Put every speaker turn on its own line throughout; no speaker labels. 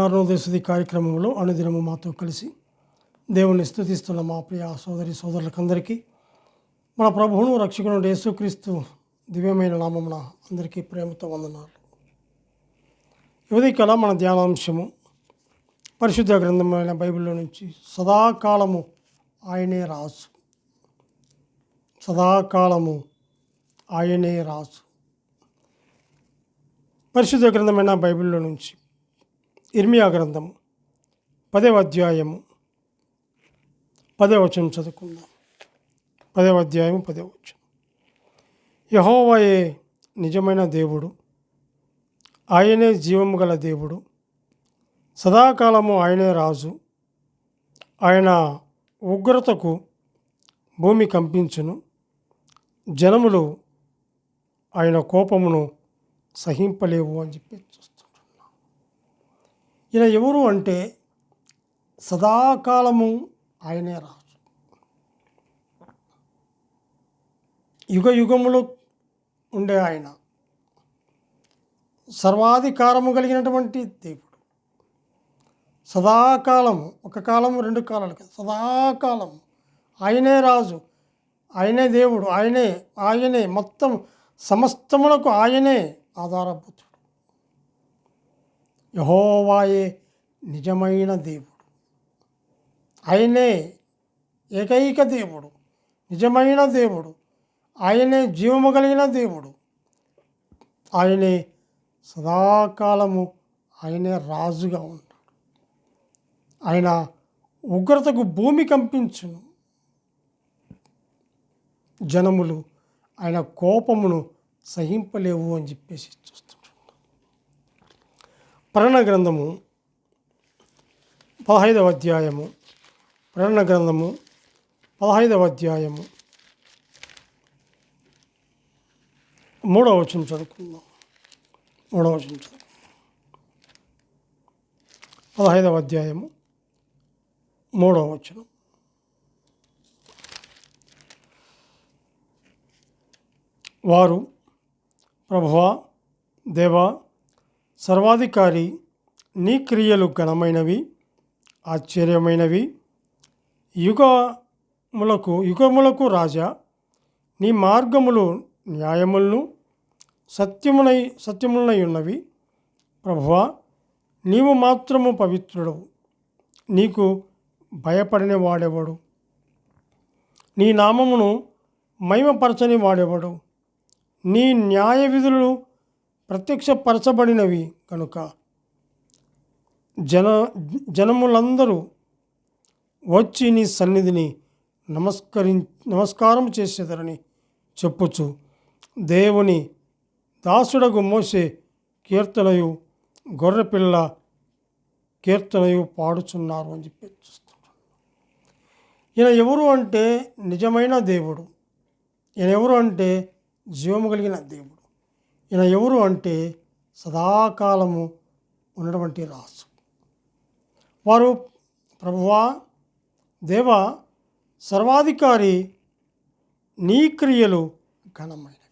జ్ఞానోదయసుది కార్యక్రమంలో అనుదినము మాతో కలిసి దేవుణ్ణి స్థుతిస్తున్న మా ప్రియ సోదరి సోదరులకందరికీ మన ప్రభువును రక్షకుడు యేసుక్రీస్తు దివ్యమైన నామమున అందరికీ ప్రేమతో వందనాలు. కళ మన ధ్యానాంశము పరిశుద్ధ గ్రంథమైన బైబిల్లో నుంచి సదాకాలము ఆయనే రాసు సదాకాలము ఆయనే రాసు పరిశుద్ధ గ్రంథమైన బైబిల్లో నుంచి ఇర్మియా గ్రంథము పదవ అధ్యాయము పదే వచనం చదువుకుందాం. పదవ అధ్యాయము పదే వచనం. యహోవాయే నిజమైన దేవుడు ఆయనే జీవము గల దేవుడు సదాకాలము ఆయనే రాజు ఆయన ఉగ్రతకు భూమి కంపించును జనములు ఆయన కోపమును సహింపలేవు అని చెప్పచ్చు. ఈయన ఎవరు అంటే సదాకాలము ఆయనే రాజు. యుగ యుగములు ఉండే ఆయన. సర్వాధికారము కలిగినటువంటి దేవుడు. సదాకాలము ఒక కాలము రెండు కాలాలు కాదు. సదాకాలము ఆయనే రాజు ఆయనే దేవుడు ఆయనే ఆయనే మొత్తం సమస్తములకు ఆయనే ఆధారభూతుడు. యహోవాయే నిజమైన దేవుడు. ఆయనే ఏకైక దేవుడు నిజమైన దేవుడు. ఆయనే జీవము కలిగిన దేవుడు. ఆయనే సదాకాలము ఆయనే రాజుగా ఉంటాడు ఆయన ఉగ్రతకు భూమి కంపించును. జనములు ఆయన కోపమును సహింపలేవు అని చెప్పేసి చూస్తాం ప్రణన గ్రంథము పదహైదవ అధ్యాయము. ప్రణన గ్రంథము పదహైదవ అధ్యాయము. మూడవ వచనం చదువుకుందాం. మూడవ వచనం చదువుకుందాం. పదహైదవ అధ్యాయము మూడవ వచనం. వారు ప్రభువా దేవా సర్వాధికారి నీ క్రియలు ఘనమైనవి ఆశ్చర్యమైనవి. యుగములకు యుగములకు రాజా నీ మార్గములు న్యాయములను సత్యమునై సత్యములనై ఉన్నవి ప్రభువా నీవు మాత్రము పవిత్రుడు నీకు భయపడిన వాడెవడు నీ నామమును మహిమపరచని వాడెవడు? నీ న్యాయ విధులు ప్రత్యక్షపరచబడినవి కనుక. జన జనములందరూ వచ్చి నీ సన్నిధిని నమస్కరి నమస్కారం చేసేదరని చెప్పుచు దేవుని దాసుడకు మోసే కీర్తనయు గొర్రెపిల్ల కీర్తనయు పాడుచున్నారు అని చెప్పి చూస్తున్నాం ఈయన ఎవరు అంటే నిజమైన దేవుడు. ఈయన ఎవరు అంటే జీవము కలిగిన దేవుడు. ఈయన ఎవరు అంటే సదాకాలము ఉన్నటువంటి రాసు వారు ప్రభువా దేవ సర్వాధికారి నీ క్రియలు ఘనమైనవి.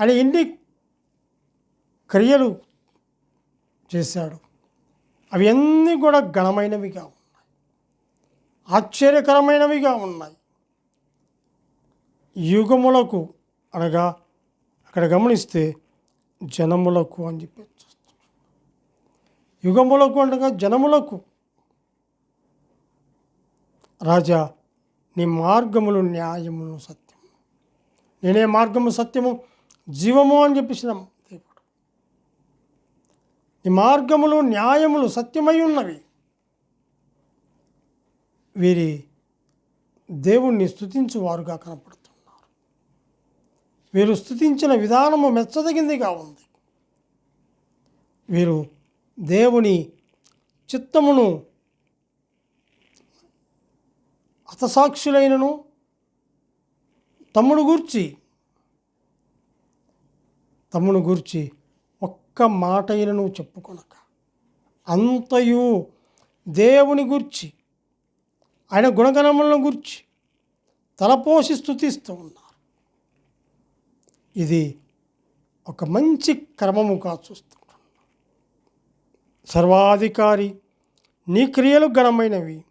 ఆయన ఎన్ని క్రియలు చేశాడు? అవి అన్నీ కూడా ఘనమైనవిగా ఉన్నాయి. ఆశ్చర్యకరమైనవిగా ఉన్నాయి. యుగములకు అనగా అక్కడ గమనిస్తే జనములకు అని చెప్పి యుగములకు అనగా జనములకు. రాజా నీ మార్గములు న్యాయమును సత్యము. నేనే మార్గము సత్యము జీవము అని చెప్పేసిన. దేవుడు నీ మార్గములు న్యాయములు సత్యమై ఉన్నవి. వీరి దేవుణ్ణి స్థుతించువారుగా కనపడుతుంది. వీరు స్థుతించిన విధానము మెచ్చదగిందిగా ఉంది. వీరు దేవుని చిత్తమును హతసాక్షులైనను తమ్ముడు గూర్చి తమ్ముడు గూర్చి ఒక్క మాట అయినను చెప్పుకొనక అంతయు దేవుని గూర్చి ఆయన గుణగణములను గూర్చి తలపోసి స్థుతిస్తూ ఉన్నారు. ఇది ఒక మంచి క్రమముగా చూస్తున్నాం సర్వాధికారి నీ క్రియలు ఘనమైనవి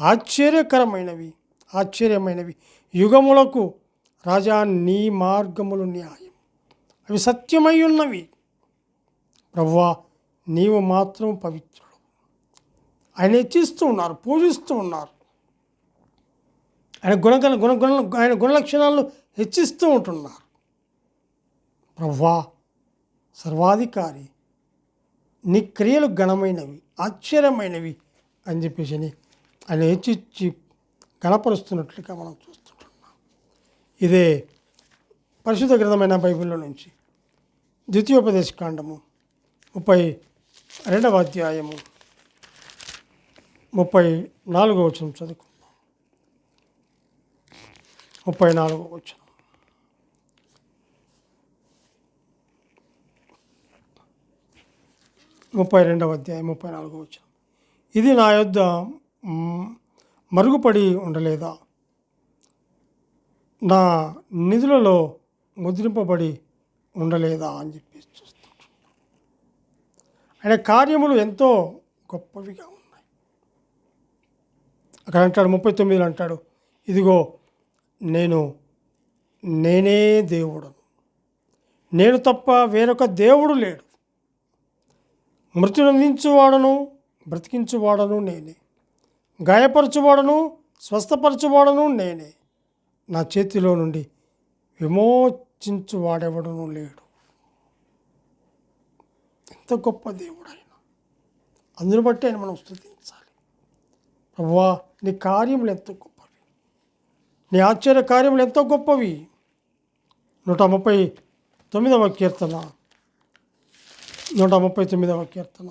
ఆశ్చర్యకరమైనవి ఆశ్చర్యమైనవి. యుగములకు రాజా నీ మార్గములు న్యాయం. అవి సత్యమై ఉన్నవి. ప్రవ్వా నీవు మాత్రం పవిత్రుడు. ఆయన హెచ్చిస్తూ ఉన్నారు పూజిస్తూ ఉన్నారు. ఆయన గుణగణ గుణ గుణ ఆయన గుణలక్షణాలను హెచ్చిస్తూ ఉంటున్నారు. ప్రభువా సర్వాధికారి నీ క్రియలు ఘనమైనవి ఆశ్చర్యమైనవి అని చెప్పేసి అని ఆయన హెచ్చిచ్చి గణపరుస్తున్నట్లుగా మనం చూస్తుంటున్నాం. ఇదే పరిశుద్ధ గ్రంథమైన బైబిల్లో నుంచి ద్వితీయోపదేశ కాండము ముప్పై రెండవ అధ్యాయము ముప్పై నాలుగో వచనం చదువుకుందాం. ముప్పై నాలుగో వచనం. ముప్పై రెండవ అధ్యాయం ముప్పై నాలుగో వచ్చిన ఇది నా యొద్ద మరుగుపడి ఉండలేదా? నా నిధులలో ముద్రింపబడి ఉండలేదా అని చెప్పి చూస్తుంటాం ఆయన కార్యములు ఎంతో గొప్పవిగా ఉన్నాయి. అక్కడ అంటాడు ముప్పై తొమ్మిదిలో అంటాడు ఇదిగో నేను నేనే దేవుడను. నేను తప్ప వేరొక దేవుడు లేడు. మృత్యునందించువాడను బ్రతికించువాడను నేనే. గాయపరచువాడను స్వస్థపరచువాడను నేనే. నా చేతిలో నుండి విమోచించువాడెవడను లేడు. ఎంత గొప్ప దేవుడు ఆయన అందును బట్టి ఆయన మనం స్థుతించాలి. ప్రభువా నీ కార్యములు ఎంతో గొప్పవి. నీ ఆశ్చర్య కార్యములు ఎంతో గొప్పవి. నూట ముప్పై తొమ్మిదవ కీర్తన. నూట ముప్పై తొమ్మిదవ కీర్తన.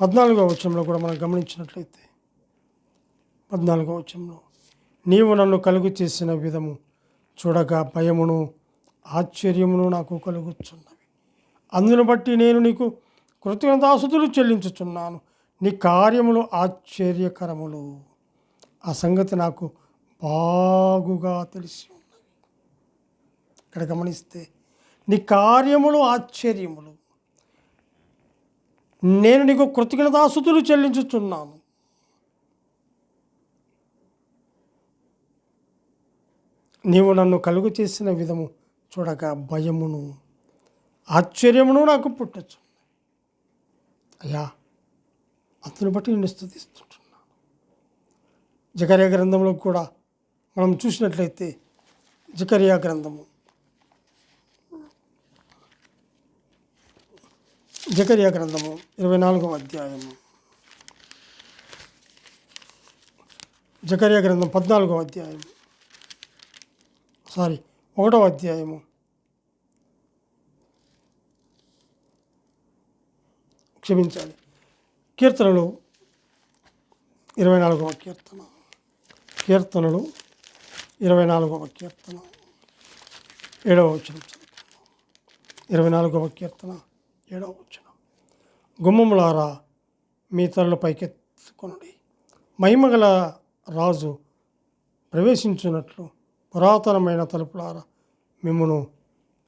పద్నాలుగో వచనంలో కూడా మనం గమనించినట్లయితే పద్నాలుగో వచనంలో నీవు నన్ను కలుగు చేసిన విధము చూడగా భయమును ఆశ్చర్యమును నాకు కలుగుచున్నవి. అందును బట్టి నేను నీకు కృతజ్ఞతాసుతులు చెల్లించుచున్నాను. నీ కార్యములు ఆశ్చర్యకరములు. ఆ సంగతి నాకు బాగుగా తెలిసి ఉన్నది ఇక్కడ గమనిస్తే నీ కార్యములు ఆశ్చర్యములు. నేను నీకు కృతజ్ఞతాసుతులు చెల్లించుచున్నాను. నీవు నన్ను కలుగు చేసిన విధము చూడగా భయమును ఆశ్చర్యమును నాకు పుట్టచ్చు. అయ్యా అతని బట్టి నేను స్థుతిస్తుంటున్నాను. జకర్యా గ్రంథంలో కూడా మనం చూసినట్లయితే జకర్యా గ్రంథము జకర్యా గ్రంథము ఇరవై నాలుగవ అధ్యాయము. జకర్యా గ్రంథం పద్నాలుగవ అధ్యాయం సారీ ఒకటవ అధ్యాయము. క్షమించాలి. కీర్తనలు ఇరవై నాలుగవ కీర్తన. కీర్తనలు ఇరవై నాలుగవ కీర్తన. ఏడవ వచ్చిన ఇరవై నాలుగవ కీర్తన ఏడవ వచ్చిన గుమ్మములారా మీ తలలు పైకెత్తుకొనుడి. మహిమగల రాజు ప్రవేశించున్నట్లు పురాతనమైన తలుపులారా మిమ్మను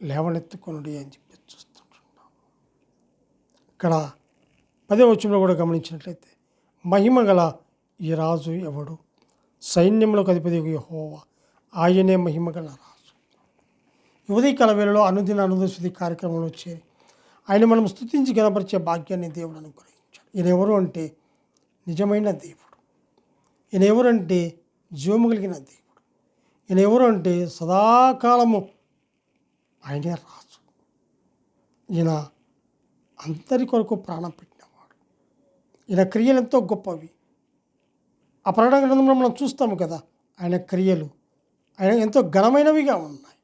లేవనెత్తుకొనుడి అని చెప్పి చూస్తుంటున్నాము. ఇక్కడ పదే వచ్చంలో కూడా గమనించినట్లయితే మహిమగల ఈ రాజు ఎవడు? సైన్యములకు అధిపతి యెహోవా ఆయనే మహిమగల రాజు. ఈ ఉదయకాల వేళలో అనుదిన అనుదశుద్ధి కార్యక్రమంలో చేరి ఆయన మనం స్తుతించి గణపరిచే భాగ్యాన్ని దేవుడు అనుగ్రహించాడు. ఈయన ఎవరు అంటే నిజమైన దేవుడు. ఈయన ఎవరంటే జీవము కలిగిన దేవుడు. ఈయన ఎవరు అంటే సదాకాలము ఆయనే రాజు. ఈయన అందరి కొరకు ప్రాణం పెట్టినవాడు. ఈయన క్రియలు ఎంతో గొప్పవి. ఆ ప్రకటన గ్రంథంలో మనం చూస్తాము కదా ఆయన క్రియలు ఆయన ఎంతో ఘనమైనవిగా ఉన్నాయి.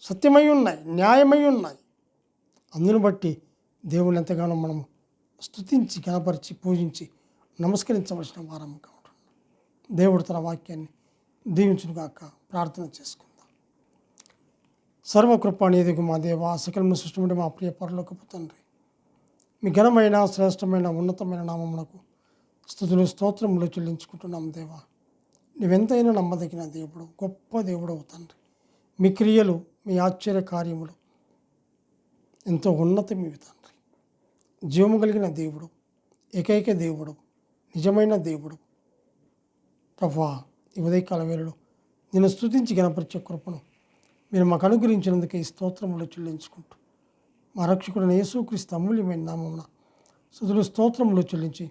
సత్యమై ఉన్నాయి న్యాయమై ఉన్నాయి. అందును బట్టి దేవుని ఎంతగానో మనం స్తుతించి గణపరిచి పూజించి నమస్కరించవలసిన వారముగా ఉంటున్నాం దేవుడు తన వాక్యాన్ని దీవించునుగాక ప్రార్థన చేసుకుందాం. సర్వకృపానిధిగు మా దేవ సకలము సృష్టి మా ప్రియ పరలోకపు తండ్రి. మీ ఘనమైన శ్రేష్టమైన ఉన్నతమైన నామమునకు స్థుతులు స్తోత్రములు చెల్లించుకుంటున్నాం దేవా. నువ్వెంతైనా నమ్మదగిన దేవుడు గొప్ప దేవుడు తండ్రి. మీ క్రియలు మీ ఆశ్చర్య కార్యములు ఎంతో ఉన్నతమివి తండ్రి. జీవము కలిగిన దేవుడు ఏకైక దేవుడు నిజమైన దేవుడు. ప్రభా ఈ ఉదయకాల వేళలో నేను స్తుతించి గణపరిచే కృపను మీరు మాకు అనుగ్రహించినందుకు ఈ స్తోత్రములు చెల్లించుకుంటూ. మా రక్షకుడు యేసుక్రీస్తు అమూల్యమైన నామమున సుధులు స్తోత్రములు చెల్లించి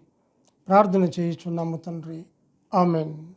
ప్రార్థన చేయుచున్నాము తండ్రి. ఆమెన్.